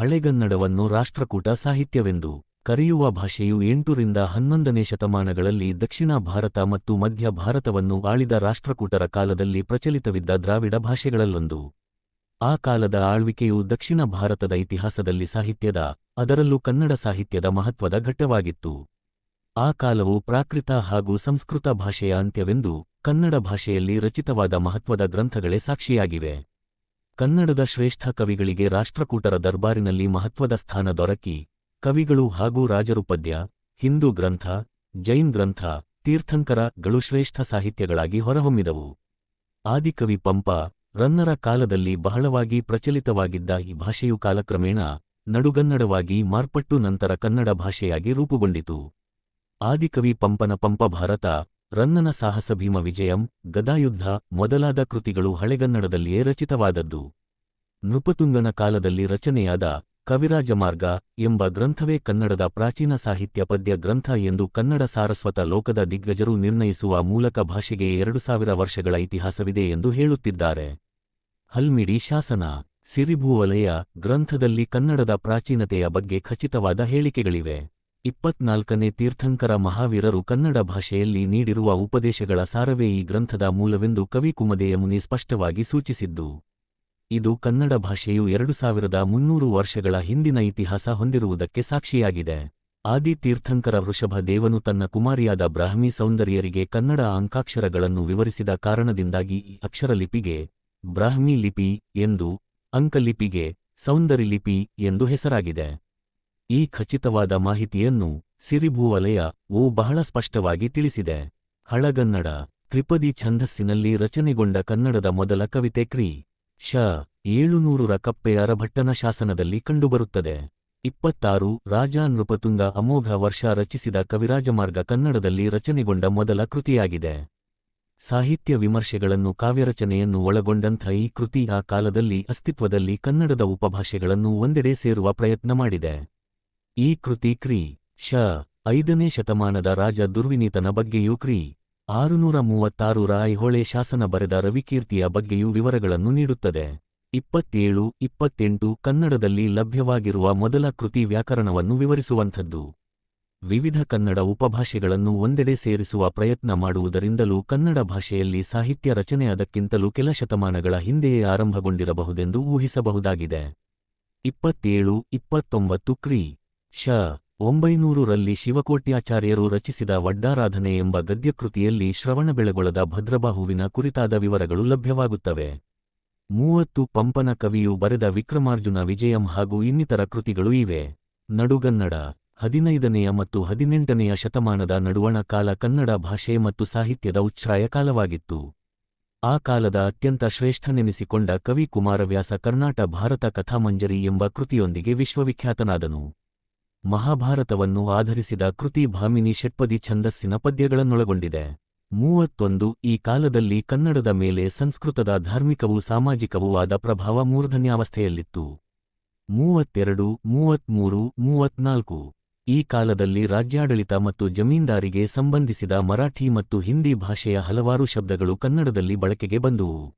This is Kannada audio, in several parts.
ಹಳೆಗನ್ನಡವನ್ನು ರಾಷ್ಟ್ರಕೂಟ ಸಾಹಿತ್ಯವೆಂದು ಕರೆಯುವ ಭಾಷೆಯು ಎಂಟರಿಂದ ಹನ್ನೊಂದನೇ ಶತಮಾನಗಳಲ್ಲಿ ದಕ್ಷಿಣ ಭಾರತ ಮತ್ತು ಮಧ್ಯ ಭಾರತವನ್ನು ಆಳಿದ ರಾಷ್ಟ್ರಕೂಟರ ಕಾಲದಲ್ಲಿ ಪ್ರಚಲಿತವಿದ್ದ ದ್ರಾವಿಡ ಭಾಷೆಗಳಲ್ಲೊಂದು. ಆ ಕಾಲದ ಆಳ್ವಿಕೆಯು ದಕ್ಷಿಣ ಭಾರತದ ಇತಿಹಾಸದಲ್ಲಿ ಸಾಹಿತ್ಯದ, ಅದರಲ್ಲೂ ಕನ್ನಡ ಸಾಹಿತ್ಯದ ಮಹತ್ವದ ಘಟ್ಟವಾಗಿತ್ತು. ಆ ಕಾಲವು ಪ್ರಾಕೃತ ಹಾಗೂ ಸಂಸ್ಕೃತ ಭಾಷೆಯ ಅಂತ್ಯವೆಂದು ಕನ್ನಡ ಭಾಷೆಯಲ್ಲಿ ರಚಿತವಾದ ಮಹತ್ವದ ಗ್ರಂಥಗಳೇ ಸಾಕ್ಷಿಯಾಗಿವೆ. ಕನ್ನಡದ ಶ್ರೇಷ್ಠ ಕವಿಗಳಿಗೆ ರಾಷ್ಟ್ರಕೂಟರ ದರ್ಬಾರಿನಲ್ಲಿ ಮಹತ್ವದ ಸ್ಥಾನ ದೊರಕಿ, ಕವಿಗಳು ಹಾಗೂ ರಾಜರು ಪದ್ಯ ಹಿಂದೂ ಗ್ರಂಥ, ಜೈನ್ ಗ್ರಂಥ, ತೀರ್ಥಂಕರ ಗಳು ಶ್ರೇಷ್ಠ ಸಾಹಿತ್ಯಗಳಾಗಿ ಹೊರಹೊಮ್ಮಿದವು. ಆದಿಕವಿ ಪಂಪ, ರನ್ನರ ಕಾಲದಲ್ಲಿ ಬಹಳವಾಗಿ ಪ್ರಚಲಿತವಾಗಿದ್ದ ಈ ಭಾಷೆಯು ಕಾಲಕ್ರಮೇಣ ನಡುಗನ್ನಡವಾಗಿ ಮಾರ್ಪಟ್ಟು ನಂತರ ಕನ್ನಡ ಭಾಷೆಯಾಗಿ ರೂಪುಗೊಂಡಿತು. ಆದಿಕವಿ ಪಂಪನ ಪಂಪ ಭಾರತ ರನ್ನನ ಸಾಹಸ ಭೀಮ ವಿಜಯಂ, ಗದಾಯುದ್ಧ ಮೊದಲಾದ ಕೃತಿಗಳು ಹಳೆಗನ್ನಡದಲ್ಲಿಯೇ ರಚಿತವಾದದ್ದು. ನೃಪತುಂಗನ ಕಾಲದಲ್ಲಿ ರಚನೆಯಾದ ಕವಿರಾಜಮಾರ್ಗ ಎಂಬ ಗ್ರಂಥವೇ ಕನ್ನಡದ ಪ್ರಾಚೀನ ಸಾಹಿತ್ಯ ಪದ್ಯ ಗ್ರಂಥ ಎಂದು ಕನ್ನಡ ಸಾರಸ್ವತ ಲೋಕದ ದಿಗ್ಗಜರು ನಿರ್ಣಯಿಸುವ ಮೂಲಕ ಭಾಷೆಗೆ ಎರಡು ಸಾವಿರ ವರ್ಷಗಳ ಇತಿಹಾಸವಿದೆ ಎಂದು ಹೇಳುತ್ತಿದ್ದಾರೆ. ಹಲ್ಮಿಡಿ ಶಾಸನ, ಸಿರಿಭೂವಲಯ ಗ್ರಂಥದಲ್ಲಿ ಕನ್ನಡದ ಪ್ರಾಚೀನತೆಯ ಬಗ್ಗೆ ಖಚಿತವಾದ ಹೇಳಿಕೆಗಳಿವೆ. ಇಪ್ಪತ್ನಾಲ್ಕನೇ ತೀರ್ಥಂಕರ ಮಹಾವೀರರು ಕನ್ನಡ ಭಾಷೆಯಲ್ಲಿ ನೀಡಿರುವ ಉಪದೇಶಗಳ ಸಾರವೇ ಈ ಗ್ರಂಥದ ಮೂಲವೆಂದು ಕವಿ ಕುಮದೆಯ ಮುನಿ ಸ್ಪಷ್ಟವಾಗಿ ಸೂಚಿಸಿದ್ದು. ಇದು ಕನ್ನಡ ಭಾಷೆಯು ಎರಡು ಸಾವಿರದ ಮುನ್ನೂರು ವರ್ಷಗಳ ಹಿಂದಿನ ಇತಿಹಾಸ ಹೊಂದಿರುವುದಕ್ಕೆ ಸಾಕ್ಷಿಯಾಗಿದೆ. ಆದಿ ತೀರ್ಥಂಕರ ವೃಷಭ ದೇವನು ತನ್ನ ಕುಮಾರಿಯಾದ ಬ್ರಾಹ್ಮಿ ಸೌಂದರ್ಯರಿಗೆ ಕನ್ನಡ ಅಂಕಾಕ್ಷರಗಳನ್ನು ವಿವರಿಸಿದ ಕಾರಣದಿಂದಾಗಿ ಈ ಅಕ್ಷರಲಿಪಿಗೆ ಬ್ರಾಹ್ಮಿ ಲಿಪಿ ಎಂದು ಅಂಕಲಿಪಿಗೆ ಸೌಂದರ್ಯಲಿಪಿ ಎಂದು ಹೆಸರಾಗಿದೆ. ಈ ಖಚಿತವಾದ ಮಾಹಿತಿಯನ್ನು ಸಿರಿಭೂವಲಯ ಓ ಬಹಳ ಸ್ಪಷ್ಟವಾಗಿ ತಿಳಿಸಿದೆ. ಹಳಗನ್ನಡ, ತ್ರಿಪದಿ ಛಂದಸ್ಸಿನಲ್ಲಿ ರಚನೆಗೊಂಡ ಕನ್ನಡದ ಮೊದಲ ಕವಿತೆ ಕ್ರಿ. ಶ ಏಳುನೂರರ ಕಪ್ಪೆ ಅರಭಟ್ಟನ ಶಾಸನದಲ್ಲಿ ಕಂಡುಬರುತ್ತದೆ. ಇಪ್ಪತ್ತಾರು, ರಾಜಾ ನೃಪತುಂಗ ಅಮೋಘ ವರ್ಷ ರಚಿಸಿದ ಕವಿರಾಜಮಾರ್ಗ ಕನ್ನಡದಲ್ಲಿ ರಚನೆಗೊಂಡ ಮೊದಲ ಕೃತಿಯಾಗಿದೆ. ಸಾಹಿತ್ಯ ವಿಮರ್ಶೆಗಳನ್ನು ಕಾವ್ಯರಚನೆಯನ್ನು ಒಳಗೊಂಡಂಥ ಈ ಕೃತಿ ಆ ಕಾಲದಲ್ಲಿ ಅಸ್ತಿತ್ವದಲ್ಲಿ ಕನ್ನಡದ ಉಪಭಾಷೆಗಳನ್ನು ಒಂದೆಡೆ ಸೇರುವ ಪ್ರಯತ್ನ ಮಾಡಿದೆ. ಈ ಕೃತಿ ಕ್ರಿ, ಶ, ಐದನೇ ಶತಮಾನದ ರಾಜ ದುರ್ವಿನೀತನ ಬಗ್ಗೆಯೂ ಕ್ರಿ. ಆರುನೂರ ಮೂವತ್ತಾರರ ಐಹೊಳೆ ಶಾಸನ ಬರೆದ ರವಿಕೀರ್ತಿಯ ಬಗ್ಗೆಯೂ ವಿವರಗಳನ್ನು ನೀಡುತ್ತದೆ. ಇಪ್ಪತ್ತೇಳು, ಇಪ್ಪತ್ತೆಂಟು ಕನ್ನಡದಲ್ಲಿ ಲಭ್ಯವಾಗಿರುವ ಮೊದಲ ಕೃತಿ ವ್ಯಾಕರಣವನ್ನು ವಿವರಿಸುವಂಥದ್ದು. ವಿವಿಧ ಕನ್ನಡ ಉಪಭಾಷೆಗಳನ್ನು ಒಂದೆಡೆ ಸೇರಿಸುವ ಪ್ರಯತ್ನ ಮಾಡುವುದರಿಂದಲೂ ಕನ್ನಡ ಭಾಷೆಯಲ್ಲಿ ಸಾಹಿತ್ಯ ರಚನೆ ಅದಕ್ಕಿಂತಲೂ ಕೆಲ ಶತಮಾನಗಳ ಹಿಂದೆಯೇ ಆರಂಭಗೊಂಡಿರಬಹುದೆಂದು ಊಹಿಸಬಹುದಾಗಿದೆ. ಇಪ್ಪತ್ತೇಳು, ಇಪ್ಪತ್ತೊಂಬತ್ತು ಕ್ರಿ ಶ. ಒಂಬೈನೂರರಲ್ಲಿ ಶಿವಕೋಟ್ಯಾಚಾರ್ಯರು ರಚಿಸಿದ ವಡ್ಡಾರಾಧನೆ ಎಂಬ ಗದ್ಯಕೃತಿಯಲ್ಲಿ ಶ್ರವಣಬೆಳಗೊಳದ ಭದ್ರಬಾಹುವಿನ ಕುರಿತಾದ ವಿವರಗಳು ಲಭ್ಯವಾಗುತ್ತವೆ. ಮೂವತ್ತು ಪಂಪನ ಕವಿಯು ಬರೆದ ವಿಕ್ರಮಾರ್ಜುನ ವಿಜಯಂ ಹಾಗೂ ಇನ್ನಿತರ ಕೃತಿಗಳು ಇವೆ. ನಡುಗನ್ನಡ, ಹದಿನೈದನೆಯ ಮತ್ತು ಹದಿನೆಂಟನೆಯ ಶತಮಾನದ ನಡುವಣ ಕಾಲ ಕನ್ನಡ ಭಾಷೆ ಮತ್ತು ಸಾಹಿತ್ಯದ ಉಚ್ಛ್ರಾಯ ಕಾಲವಾಗಿತ್ತು. ಆ ಕಾಲದ ಅತ್ಯಂತ ಶ್ರೇಷ್ಠನೆನಿಸಿಕೊಂಡ ಕವಿ ಕುಮಾರವ್ಯಾಸ ಕರ್ನಾಟ ಭಾರತ ಕಥಾಮಂಜರಿ ಎಂಬ ಕೃತಿಯೊಂದಿಗೆ ವಿಶ್ವವಿಖ್ಯಾತನಾದನು. ಮಹಾಭಾರತವನ್ನು ಆಧರಿಸಿದ ಕೃತಿ ಭಾಮಿನಿ ಷಟ್ಪದಿ ಛಂದಸ್ಸಿನ ಪದ್ಯಗಳನ್ನೊಳಗೊಂಡಿದೆ. ಮೂವತ್ತೊಂದು, ಈ ಕಾಲದಲ್ಲಿ ಕನ್ನಡದ ಮೇಲೆ ಸಂಸ್ಕೃತದ ಧಾರ್ಮಿಕವೂ ಸಾಮಾಜಿಕವೂ ಆದ ಪ್ರಭಾವ ಮೂರ್ಧನ್ಯಾವಸ್ಥೆಯಲ್ಲಿತ್ತು. ಮೂವತ್ತೆರಡು ಮೂವತ್ಮೂರು ಮೂವತ್ನಾಲ್ಕು ಈ ಕಾಲದಲ್ಲಿ ರಾಜ್ಯಾಡಳಿತ ಮತ್ತು ಜಮೀನ್ದಾರಿಗೆ ಸಂಬಂಧಿಸಿದ ಮರಾಠಿ ಮತ್ತು ಹಿಂದಿ ಭಾಷೆಯ ಹಲವಾರು ಶಬ್ದಗಳು ಕನ್ನಡದಲ್ಲಿ ಬಳಕೆಗೆ ಬಂದುವು.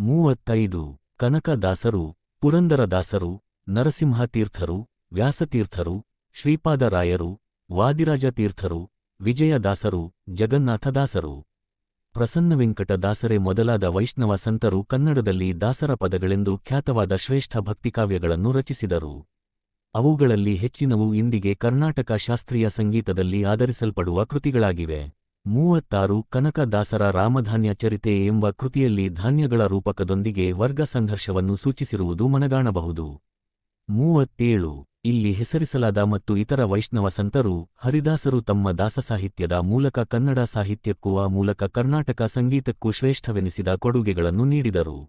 ಮೂವತ್ತೈದು, ಕನಕದಾಸರು, ಪುರಂದರದಾಸರು, ನರಸಿಂಹತೀರ್ಥರು ವ್ಯಾಸತೀರ್ಥರು, ಶ್ರೀಪಾದರಾಯರು, ವಾದಿರಾಜತೀರ್ಥರು, ವಿಜಯದಾಸರು, ಜಗನ್ನಾಥದಾಸರು. ಪ್ರಸನ್ನವೆಂಕಟದಾಸರೇ ಮೊದಲಾದ ವೈಷ್ಣವ ಸಂತರು ಕನ್ನಡದಲ್ಲಿ ದಾಸರ ಪದಗಳೆಂದು ಖ್ಯಾತವಾದ ಶ್ರೇಷ್ಠ ಭಕ್ತಿಕಾವ್ಯಗಳನ್ನು ರಚಿಸಿದರು. ಅವುಗಳಲ್ಲಿ ಹೆಚ್ಚಿನವು ಇಂದಿಗೆ ಕರ್ನಾಟಕ ಶಾಸ್ತ್ರೀಯ ಸಂಗೀತದಲ್ಲಿ ಆಧರಿಸಲ್ಪಡುವ ಕೃತಿಗಳಾಗಿವೆ. ಮೂವತ್ತಾರು ಕನಕದಾಸರ ರಾಮಧಾನ್ಯ ಚರಿತೆ ಎಂಬ ಕೃತಿಯಲ್ಲಿ ಧಾನ್ಯಗಳ ರೂಪಕದೊಂದಿಗೆ ವರ್ಗ ಸಂಘರ್ಷವನ್ನು ಸೂಚಿಸಿರುವುದು ಮನಗಾಣಬಹುದು. ಮೂವತ್ತೇಳು ಇಲ್ಲಿ ಹೆಸರಿಸಲಾದ ಮತ್ತು ಇತರ ವೈಷ್ಣವ ಸಂತರು ಹರಿದಾಸರು ತಮ್ಮ ದಾಸಸಾಹಿತ್ಯದ ಮೂಲಕ ಕನ್ನಡ ಸಾಹಿತ್ಯಕ್ಕೂ ಆ ಮೂಲಕ ಕರ್ನಾಟಕ ಸಂಗೀತಕ್ಕೂ ಶ್ರೇಷ್ಠವೆನಿಸಿದ ಕೊಡುಗೆಗಳನ್ನು ನೀಡಿದರು.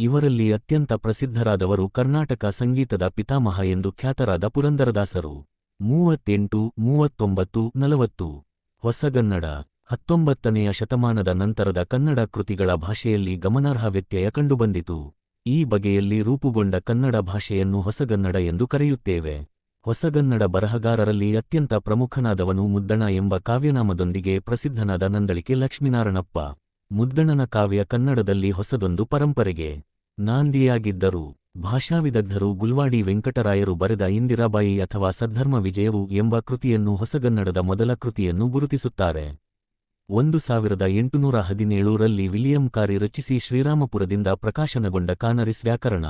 ಇವರಲ್ಲಿ ಅತ್ಯಂತ ಪ್ರಸಿದ್ಧರಾದವರು ಕರ್ನಾಟಕ ಸಂಗೀತದ ಪಿತಾಮಹ ಎಂದು ಖ್ಯಾತರಾದ ಪುರಂದರದಾಸರು. ಮೂವತ್ತೆಂಟು, ಮೂವತ್ತೊಂಬತ್ತು, ನಲವತ್ತು. ಹೊಸಗನ್ನಡ, ಹತ್ತೊಂಬತ್ತನೆಯ ಶತಮಾನದ ನಂತರದ ಕನ್ನಡ ಕೃತಿಗಳ ಭಾಷೆಯಲ್ಲಿ ಗಮನಾರ್ಹ ವ್ಯತ್ಯಯ ಕಂಡುಬಂದಿತು. ಈ ಬಗೆಯಲ್ಲಿ ರೂಪುಗೊಂಡ ಕನ್ನಡ ಭಾಷೆಯನ್ನು ಹೊಸಗನ್ನಡ ಎಂದು ಕರೆಯುತ್ತೇವೆ. ಹೊಸಗನ್ನಡ ಬರಹಗಾರರಲ್ಲಿ ಅತ್ಯಂತ ಪ್ರಮುಖನಾದವನು ಮುದ್ದಣ ಎಂಬ ಕಾವ್ಯನಾಮದೊಂದಿಗೆ ಪ್ರಸಿದ್ಧನಾದ ನಂದಳಿಕೆ ಲಕ್ಷ್ಮೀನಾರಾಯಣಪ್ಪ. ಮುದ್ದಣನ ಕಾವ್ಯ ಕನ್ನಡದಲ್ಲಿ ಹೊಸದೊಂದು ಪರಂಪರೆಗೆ. ನಾಂದಿಯಾಗಿದ್ದರು. ಭಾಷಾವಿದಗ್ಧರು ಗುಲ್ವಾಡಿ ವೆಂಕಟರಾಯರು ಬರೆದ ಇಂದಿರಾಬಾಯಿ ಅಥವಾ ಸದ್ಧರ್ಮ ವಿಜಯವು ಎಂಬ ಕೃತಿಯನ್ನು ಹೊಸಗನ್ನಡದ ಮೊದಲ ಕೃತಿಯನ್ನು ಗುರುತಿಸುತ್ತಾರೆ. ಒಂದು ಸಾವಿರದ ಎಂಟುನೂರ ಹದಿನೇಳು ರಲ್ಲಿ ವಿಲಿಯಂ ಕಾರಿ ರಚಿಸಿ ಶ್ರೀರಾಮಪುರದಿಂದ ಪ್ರಕಾಶನಗೊಂಡ ಕಾನರಿಸ್ ವ್ಯಾಕರಣ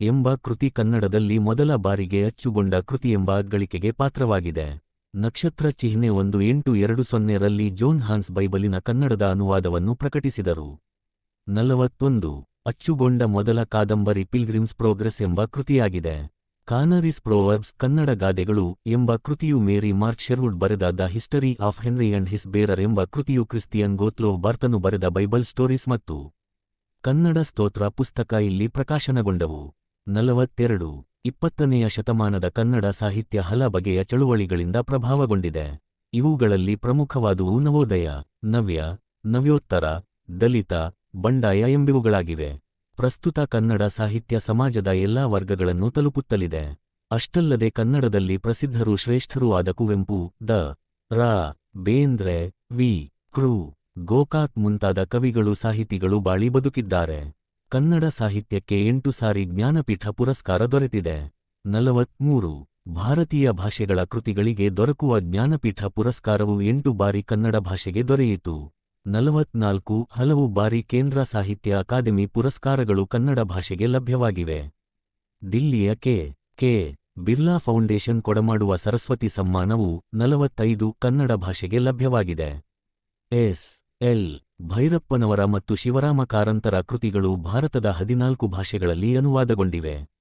ಎಂಬ ಕೃತಿ ಕನ್ನಡದಲ್ಲಿ ಮೊದಲ ಬಾರಿಗೆ ಅಚ್ಚುಗೊಂಡ ಕೃತಿಯೆಂಬ ಅಗ್ಗಳಿಕೆಗೆ ಪಾತ್ರವಾಗಿದೆ. ನಕ್ಷತ್ರ ಚಿಹ್ನೆ ಒಂದು ಎಂಟು ಎರಡು ಸೊನ್ನೆ ರಲ್ಲಿ ಜೋನ್ ಹಾನ್ಸ್ ಬೈಬಲಿನ ಕನ್ನಡದ ಅನುವಾದವನ್ನು ಪ್ರಕಟಿಸಿದರು. ನಲವತ್ತೊಂದು. ಅಚ್ಚುಗೊಂಡ ಮೊದಲ ಕಾದಂಬರಿ ಪಿಲ್ಗ್ರಿಮ್ಸ್ ಪ್ರೋಗ್ರೆಸ್ ಎಂಬ ಕೃತಿಯಾಗಿದೆ. ಕಾನರಿಸ್ ಪ್ರೋವರ್ಬ್ಸ್ ಕನ್ನಡ ಗಾದೆಗಳು ಎಂಬ ಕೃತಿಯು ಮೇರಿ ಮಾರ್ಕ್ ಶೆರ್ವುಡ್ ಬರೆದ the history of Henry and his bearer ಎಂಬ ಕೃತಿಯು ಕ್ರಿಸ್ತಿಯನ್ ಗೋತ್ಲೋ ಬಾರ್ತನು ಬರೆದ ಬೈಬಲ್ ಸ್ಟೋರೀಸ್ ಮತ್ತು ಕನ್ನಡ ಸ್ತೋತ್ರ ಪುಸ್ತಕ ಇಲ್ಲಿ ಪ್ರಕಾಶನಗೊಂಡವು. ನಲವತ್ತೆರಡು. ಇಪ್ಪತ್ತನೆಯ ಶತಮಾನದ ಕನ್ನಡ ಸಾಹಿತ್ಯ ಹಲ ಬಗೆಯ ಚಳುವಳಿಗಳಿಂದ ಪ್ರಭಾವಗೊಂಡಿದೆ. ಇವುಗಳಲ್ಲಿ ಪ್ರಮುಖವಾದುವು ನವೋದಯ, ನವ್ಯ, ನವ್ಯೋತ್ತರ, ದಲಿತ, ಬಂಡಾಯ ಎಂಬಿವುಗಳಾಗಿವೆ. ಪ್ರಸ್ತುತ ಕನ್ನಡ ಸಾಹಿತ್ಯ ಸಮಾಜದ ಎಲ್ಲಾ ವರ್ಗಗಳನ್ನು ತಲುಪುತ್ತಲಿದೆ. ಅಷ್ಟಲ್ಲದೆ ಕನ್ನಡದಲ್ಲಿ ಪ್ರಸಿದ್ಧರು ಶ್ರೇಷ್ಠರೂ ಆದ ಕುವೆಂಪು, ದ, ರಾ, ಬೇಂದ್ರೆ, ವಿ, ಕೃ, ಗೋಕಾಕ್ ಮುಂತಾದ ಕವಿಗಳು ಸಾಹಿತಿಗಳು ಬಾಳಿ ಬದುಕಿದ್ದಾರೆ. ಕನ್ನಡ ಸಾಹಿತ್ಯಕ್ಕೆ ಎಂಟು ಸಾರಿ ಜ್ಞಾನಪೀಠ ಪುರಸ್ಕಾರ ದೊರೆತಿದೆ. ನಲವತ್ಮೂರು, ಭಾರತೀಯ ಭಾಷೆಗಳ ಕೃತಿಗಳಿಗೆ ದೊರಕುವ ಜ್ಞಾನಪೀಠ ಪುರಸ್ಕಾರವು ಎಂಟು ಬಾರಿ ಕನ್ನಡ ಭಾಷೆಗೆ ದೊರೆಯಿತು. ನಲವತ್ನಾಲ್ಕು ಹಲವು ಬಾರಿ ಕೇಂದ್ರ ಸಾಹಿತ್ಯ ಅಕಾಡೆಮಿ ಪುರಸ್ಕಾರಗಳು ಕನ್ನಡ ಭಾಷೆಗೆ ಲಭ್ಯವಾಗಿವೆ. ದಿಲ್ಲಿಯ ಕೆ. ಕೆ. ಬಿರ್ಲಾ ಫೌಂಡೇಶನ್ ಕೊಡಮಾಡುವ ಸರಸ್ವತಿ ಸಮ್ಮಾನವು ನಲವತ್ತೈದು ಕನ್ನಡ ಭಾಷೆಗೆ ಲಭ್ಯವಾಗಿದೆ. ಎಸ್. ಎಲ್. ಭೈರಪ್ಪನವರ ಮತ್ತು ಶಿವರಾಮ ಕಾರಂತರ ಕೃತಿಗಳು ಭಾರತದ ಹದಿನಾಲ್ಕು ಭಾಷೆಗಳಲ್ಲಿ ಅನುವಾದಗೊಂಡಿವೆ.